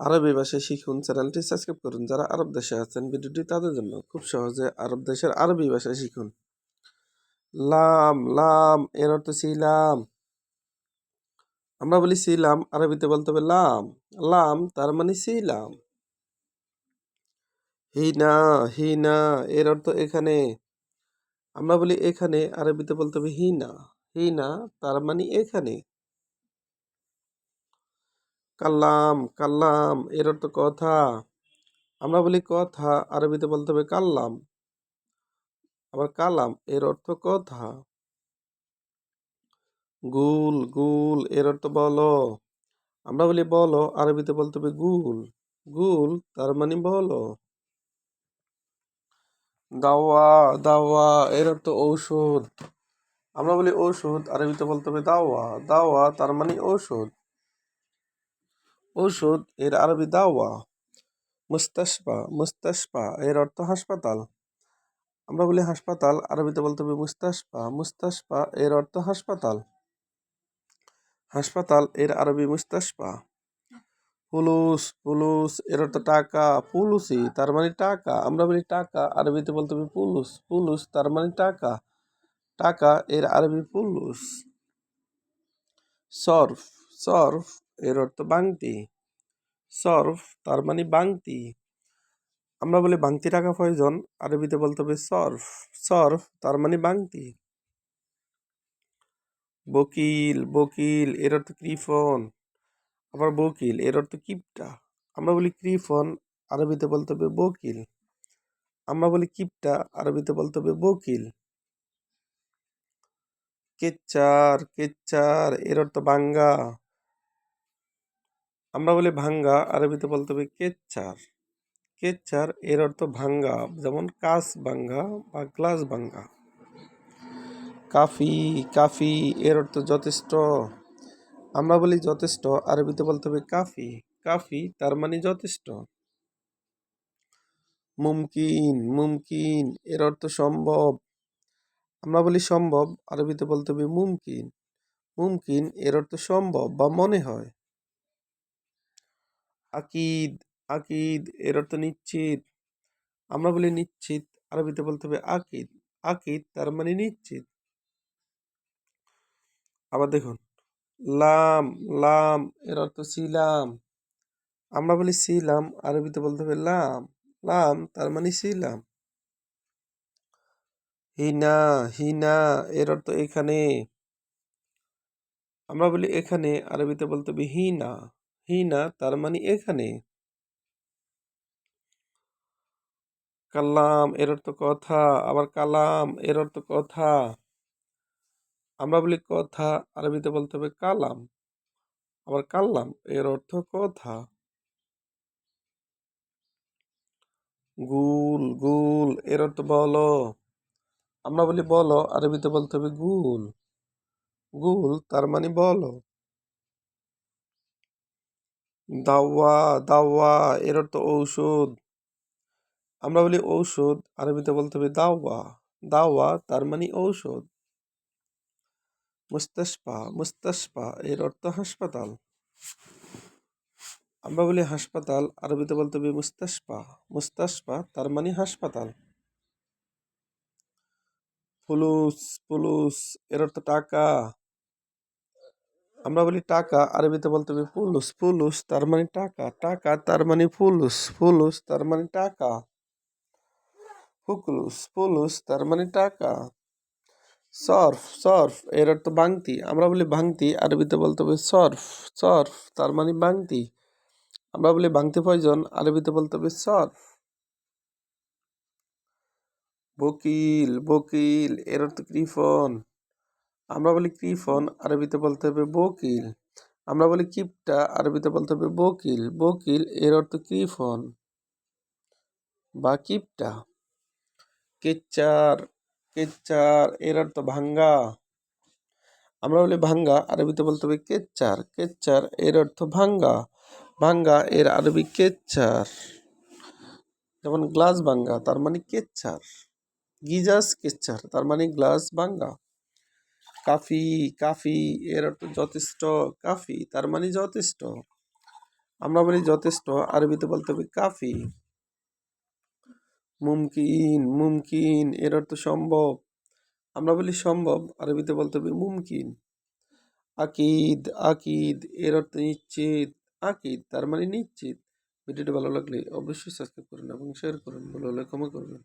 আরবি ভাষায় শিখুন চ্যানেলটি সাবস্ক্রাইব করুন। যারা আরব দেশে আছেন, ভিডিওটি তাদের জন্য খুব সহজে আরব দেশের আরবি ভাষায় শিখুন। লাম লাম, এর অর্থ ছিলাম আমরা বলি ছিলাম আরবিতে বলতে হবে লাম। লাম, তার মানে ছিলাম হিনা হিনা, এর অর্থ এখানে। আমরা বলি এখানে, আরবিতে বলতে হবে হিনা। হিনা, তার মানে এখানে। কাল্লাম কাল্লাম, এর অর্থ কথা। আমরা বলি কথা, আরবিতে বলতে হবে কাল্লাম। আবার কালাম, এর অর্থ কথা। গুল গুল, এর অর্থ বলো। আমরা বলি বলো, আরবিতে বলতে হবে গুল। গুল, তার মানে বলো। দাওয়া দাওয়া, এর অর্থ ঔষধ। আমরা বলি ঔষধ, আরবিতে বলতে হবে দাওয়া। দাওয়া, তার মানে ঔষধ। ঔষধ এর আরবি দাওয়া, মুস্তাশফা মুস্তাশফা, এর অর্থ হাসপাতাল। আমরা বলি হাসপাতাল, আরবিতে বলতে হবে মুস্তাসপা মুস্তাসপা এর অর্থ হাসপাতাল। হাসপাতাল, এর আরবি মুস্তাশফা। ফুলুস ফুলুস এর অর্থ টাকা ফুলুসি তার মানে টাকা। আমরা বলি টাকা, আরবিতে বলতে হবে ফুলুস ফুলুস তার মানে টাকা। টাকা, এর আরবি ফুলুস সর্ফ সর্ফ এর অর্থ বাংতি। সর্ফ, তার মানে বাংতি। আমরা বলি বাংতি টাকা প্রয়োজন, আরবিতে বলতে হবে সর্ফ। সর্ফ, তার মানে বাংতি। বকিল বকিল, এর অর্থ কৃফন। আবার বকিল, এর অর্থ কিপটা। আমরা বলি কৃফন, আরবিতে বলতে হবে বকিল। আমরা বলি কিপটা, আরবিতে বলতে হবে বকিল। কেচ্চার কেচ্চার, এর অর্থ ভাঙ্গা আমরা বলি ভাঙ্গা, আরবিতে বলতে হবে কেচ্চার কেচ্চার এর অর্থ ভাঙ্গা, যেমন কাস ভাঙ্গা বা গ্লাস ভাঙ্গা। কাফি কাফি এর অর্থ যথেষ্ট। আমরা বলি যথেষ্ট, আরবিতে বলতে হবে কাফি। কাফি তার মানে যথেষ্ট। মুমকিন মুমকিন এর অর্থ সম্ভব। আমরা বলি সম্ভব, আরবিতে বলতে হবে মুমকিন। মুমকিন এর অর্থ সম্ভব বা মনে হয়। আকিদ আকিদ এর অর্থ নিশ্চিত। আমরা বলি নিশ্চিত, আরবিতে বলতে হবে আকিদ। আকিদ তার মানে নিশ্চিত। আবার দেখুন, লাম লাম এর অর্থ ছিলাম আমরা বলি ছিলাম আরবিতে বলতে হবে লাম। লাম তার মানে ছিলাম হিনা হিনা এর অর্থ এখানে। আমরা বলি এখানে, আরবিতে বলতে হবে হিনা। হিনা তার মানে এখানে। কাল্লাম এর অর্থ কথা, আবার কালাম, এর অর্থ কথা। আমরা বলি কথা, আরবিতে বলতে হবে কালাম। আবার কাল্লাম, এর অর্থ কথা। গুল গুল, এর অর্থ বলো। আমরা বলি বলো, আরবিতে বলতে হবে গুল। গুল, তার মানে বলো। দাওয়া দাওয়া, এর অর্থ ঔষধ। আমরা বলি ঔষধ, আরবিতে বলতে হবে দাওয়া। দাওয়া তার মানে ঔষধ। মুস্তাশফা মুস্তাশফা, এর অর্থ হাসপাতাল। আমরা বলি হাসপাতাল, আরবিতে বলতে হবে মুস্তাশফা। মুস্তাশফা তার মানে হাসপাতাল। ফুলুস ফুলুস, এর অর্থ টাকা। আমরা বলি টাকা, আরবিতে বলতে হবে ফুলুস ফুলুস তার মানে টাকা টাকা তার মানে ফুলুস ফুলুস তার মানে টাকা। ফুকলুস ফুলুস তার মানে টাকা। সর্ফ সর্ফ, এর অর্থ বাংতি, আমরা বলি ভাঙতি আরবিতে বলতে হবে সর্ফ সর্ফ তার মানে বাংতি। আমরা বলি ভাঙতি প্রয়োজন, আরবিতে বলতে হবে সর্ফ। বকিল বকিল, এর অর্থ কৃফন আমরা বলি কৃফন, আরবিতে বলতে হবে বকিল। আমরা বলি কিপটা, আরবিতে বলতে হবে বকিল। বকিল এর অর্থ কৃফন বা কিপটা। কেচ্চার কেচ্চার এর অর্থ ভাঙ্গা। আমরা বলি ভাঙ্গা, আরবিতে বলতে হবে কেচ্চার কেচ্চার এর অর্থ ভাঙ্গা। ভাঙ্গা এর আরবি কেচ্চার যেমন গ্লাস ভাঙ্গা, তার মানে কেচ্চার গিজাস কেচ্চার তার মানে গ্লাস ভাঙ্গা। কাফি কাফি, এর অর্থ যথেষ্ট কাফি, তার মানে যথেষ্ট। আমরা বলি যথেষ্ট, আরবিতে বলতে হবে কাফি। মুমকিন মুমকিন, এর অর্থ সম্ভব। আমরা বলি সম্ভব, আরবিতে বলতে হবে মুমকিন। আকিদ আকিদ, এর অর্থ নিশ্চিত, আকিদ, তার মানে নিশ্চিত। ভিডিওটি ভালো লাগলে অবশ্যই সাবস্ক্রাইব করুন এবং শেয়ার করুন। ভালো হলে ক্ষমা করবেন।